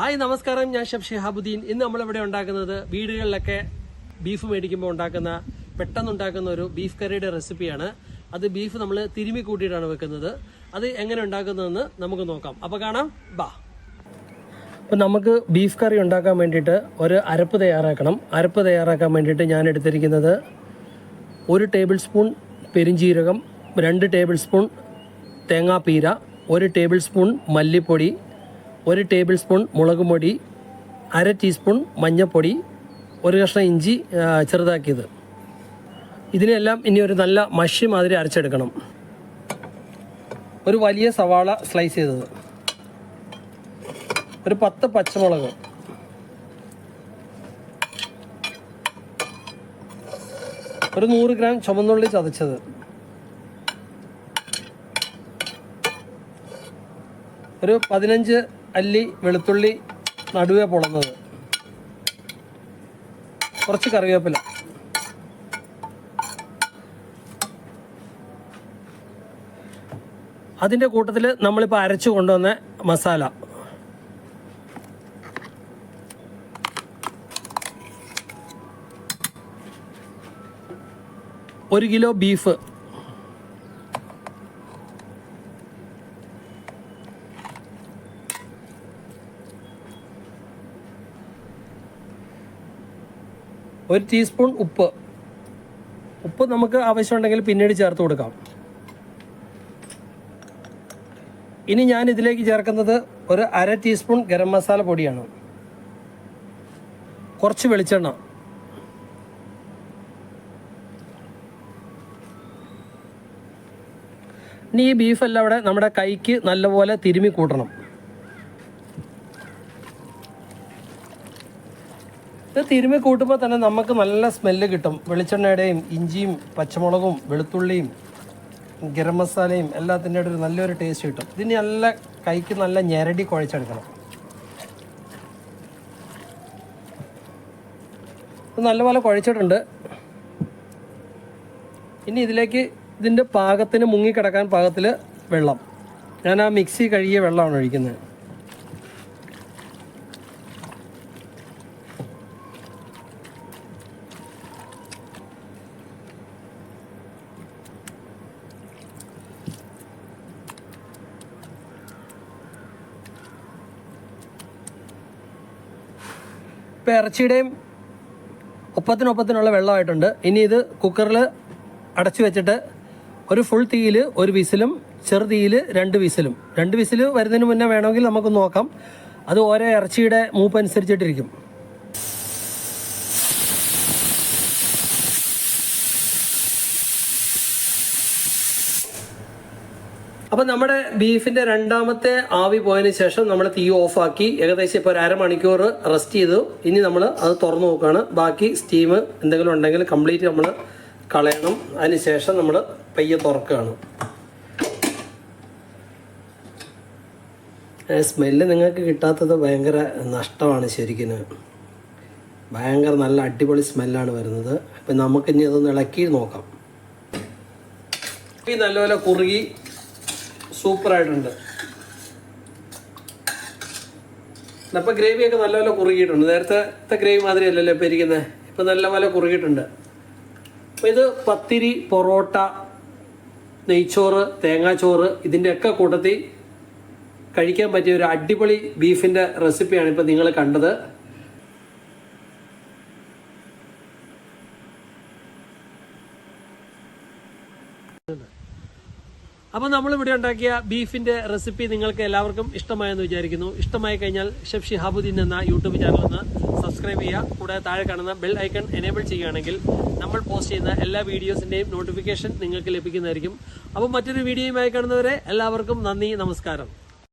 Hi നമസ്കാരം. ഞാൻ chef Shihabuddin ഇന്ന് നമ്മളിവിടെ ഉണ്ടാക്കുന്നത് വീടുകളിലൊക്കെ ബീഫ് മേടിക്കുമ്പോൾ ഉണ്ടാക്കുന്ന പെട്ടെന്ന് ഉണ്ടാക്കുന്ന ഒരു ബീഫ് കറിയുടെ റെസിപ്പിയാണ്. അത് ബീഫ് നമ്മൾ തിരുമി കൂട്ടിയിട്ടാണ് വെക്കുന്നത്. അത് എങ്ങനെ ഉണ്ടാക്കുന്നതെന്ന് നമുക്ക് നോക്കാം. അപ്പോൾ കാണാം. ബാ. അപ്പോൾ നമുക്ക് ബീഫ് കറി ഉണ്ടാക്കാൻ വേണ്ടിയിട്ട് ഒരു അരപ്പ് തയ്യാറാക്കണം. അരപ്പ് തയ്യാറാക്കാൻ വേണ്ടിയിട്ട് ഞാൻ എടുത്തിരിക്കുന്നത് ഒരു ടേബിൾ സ്പൂൺ പെരിഞ്ജീരകം രണ്ട് ടേബിൾ സ്പൂൺ തേങ്ങാപ്പീര ഒരു ടേബിൾ സ്പൂൺ മല്ലിപ്പൊടി ഒരു ടേബിൾ സ്പൂൺ മുളക് പൊടി അര ടീസ്പൂൺ മഞ്ഞൾപ്പൊടി ഒരു കഷ്ണം ഇഞ്ചി ചെറുതാക്കിയത്. ഇതിനെല്ലാം ഇനി ഒരു നല്ല മഷി മാതിരി അരച്ചെടുക്കണം. ഒരു വലിയ സവാള സ്ലൈസ് ചെയ്തത്. ഒരു പത്ത് പച്ചമുളക്. ഒരു നൂറ് ഗ്രാം ചുമന്നുള്ളി ചതച്ചത്. ഒരു പതിനഞ്ച് അല്ലി വെളുത്തുള്ളി നടുവേ പൊളന്നത്. കുറച്ച് കറിവേപ്പില. അതിന്റെ കൂട്ടത്തിൽ നമ്മളിപ്പോൾ അരച്ചു കൊണ്ടുവന്ന മസാല. ഒരു കിലോ ബീഫ്. ഒരു ടീസ്പൂൺ ഉപ്പ്. ഉപ്പ് നമുക്ക് ആവശ്യമുണ്ടെങ്കിൽ പിന്നീട് ചേർത്ത് കൊടുക്കാം. ഇനി ഞാൻ ഇതിലേക്ക് ചേർക്കുന്നത് ഒരു അര ടീസ്പൂൺ ഗരം മസാല പൊടിയാണ്. കുറച്ച് വെളിച്ചെണ്ണ. ഇനി ഈ ബീഫെല്ലാം അവിടെ നമ്മുടെ കൈക്ക് നല്ലപോലെ തിരുമി കൂട്ടണം. ഇത് കൂട്ടുമ്പോൾ തന്നെ നമുക്ക് നല്ല സ്മെല്ല് കിട്ടും. വെളിച്ചെണ്ണയുടെയും ഇഞ്ചിയും പച്ചമുളകും വെളുത്തുള്ളിയും ഗരം മസാലയും എല്ലാത്തിന്റെ ഒരു നല്ലൊരു ടേസ്റ്റ് കിട്ടും. ഇതിന് നല്ല കൈക്ക് നല്ല ഞെരടി കുഴച്ചെടുക്കണം. ഇത് നല്ലപോലെ കുഴച്ചിട്ടുണ്ട്. ഇനി ഇതിലേക്ക് ഇതിന്റെ പാകത്തിന് മുങ്ങിക്കിടക്കാൻ പാകത്തിൽ വെള്ളം. ഞാൻ ആ മിക്സി കഴുകിയ വെള്ളമാണ് ഒഴിക്കുന്നത്. ഇപ്പം ഇറച്ചിയുടെയും ഒപ്പത്തിനൊപ്പത്തിനുള്ള വെള്ളമായിട്ടുണ്ട്. ഇനി ഇത് കുക്കറിൽ അടച്ചു വെച്ചിട്ട് ഒരു ഫുൾ തീയിൽ ഒരു വിസിലും ചെറു തീയിൽ രണ്ട് വിസിലും. രണ്ട് വിസിൽ വരുന്നതിന് മുന്നേ വേണമെങ്കിൽ നമുക്ക് നോക്കാം. അത് ഓരോ ഇറച്ചിയുടെ മൂപ്പ് അനുസരിച്ചിട്ടിരിക്കും. അപ്പം നമ്മുടെ ബീഫിന്റെ രണ്ടാമത്തെ ആവി പോയതിന് ശേഷം നമ്മൾ തീ ഓഫ് ആക്കി ഏകദേശം ഇപ്പോൾ ഒരു അരമണിക്കൂർ റെസ്റ്റ് ചെയ്തു. ഇനി നമ്മൾ അത് തുറന്നു നോക്കുകയാണ് ബാക്കി സ്റ്റീം എന്തെങ്കിലും ഉണ്ടെങ്കിൽ കംപ്ലീറ്റ് നമ്മൾ കളയണം. അതിന് ശേഷം നമ്മൾ പയ്യെ തുറക്കുകയാണ് സ്മെല്ല് നിങ്ങൾക്ക് കിട്ടാത്തത് ഭയങ്കര നഷ്ടമാണ് ശരിക്കും ഭയങ്കര നല്ല അടിപൊളി സ്മെല്ലാണ് വരുന്നത്. അപ്പം നമുക്കിനി അതൊന്ന് ഇളക്കി നോക്കാം. ഈ നല്ലപോലെ കുറുകി സൂപ്പറായിട്ടുണ്ട്. അപ്പം ഗ്രേവിയൊക്കെ നല്ലപോലെ കുറുകിയിട്ടുണ്ട്. നേരത്തെ ഗ്രേവി മാതിരി അല്ലല്ലോ ഇപ്പം ഇരിക്കുന്നത് ഇപ്പം നല്ലപോലെ കുറുകിയിട്ടുണ്ട്. അപ്പോൾ ഇത് പത്തിരി പൊറോട്ട നെയ്ച്ചോറ് തേങ്ങാച്ചോറ് ഇതിന്റെയൊക്കെ കൂട്ടത്തിൽ കഴിക്കാൻ പറ്റിയ ഒരു അടിപൊളി ബീഫിന്റെ റെസിപ്പിയാണ് ഇപ്പം നിങ്ങൾ കണ്ടത്. അപ്പോൾ നമ്മൾ ഇവിടെ ഉണ്ടാക്കിയ ബീഫിന്റെ റെസിപ്പി നിങ്ങൾക്ക് എല്ലാവർക്കും ഇഷ്ടമായെന്ന് വിചാരിക്കുന്നു. ഇഷ്ടമായി കഴിഞ്ഞാൽ ഷെഫ് ഷിഹാബുദ്ദീൻ എന്ന യൂട്യൂബ് ചാനൽ ഒന്ന് സബ്സ്ക്രൈബ് ചെയ്യുക. കൂടെ താഴെ കാണുന്ന ബെൽ ഐക്കൺ എനേബിൾ ചെയ്യുകയാണെങ്കിൽ നമ്മൾ പോസ്റ്റ് ചെയ്യുന്ന എല്ലാ വീഡിയോസിന്റെയും നോട്ടിഫിക്കേഷൻ നിങ്ങൾക്ക് ലഭിക്കുന്നതായിരിക്കും. അപ്പോൾ മറ്റൊരു വീഡിയോയുമായി കാണുന്നവരെ എല്ലാവർക്കും നന്ദി നമസ്കാരം.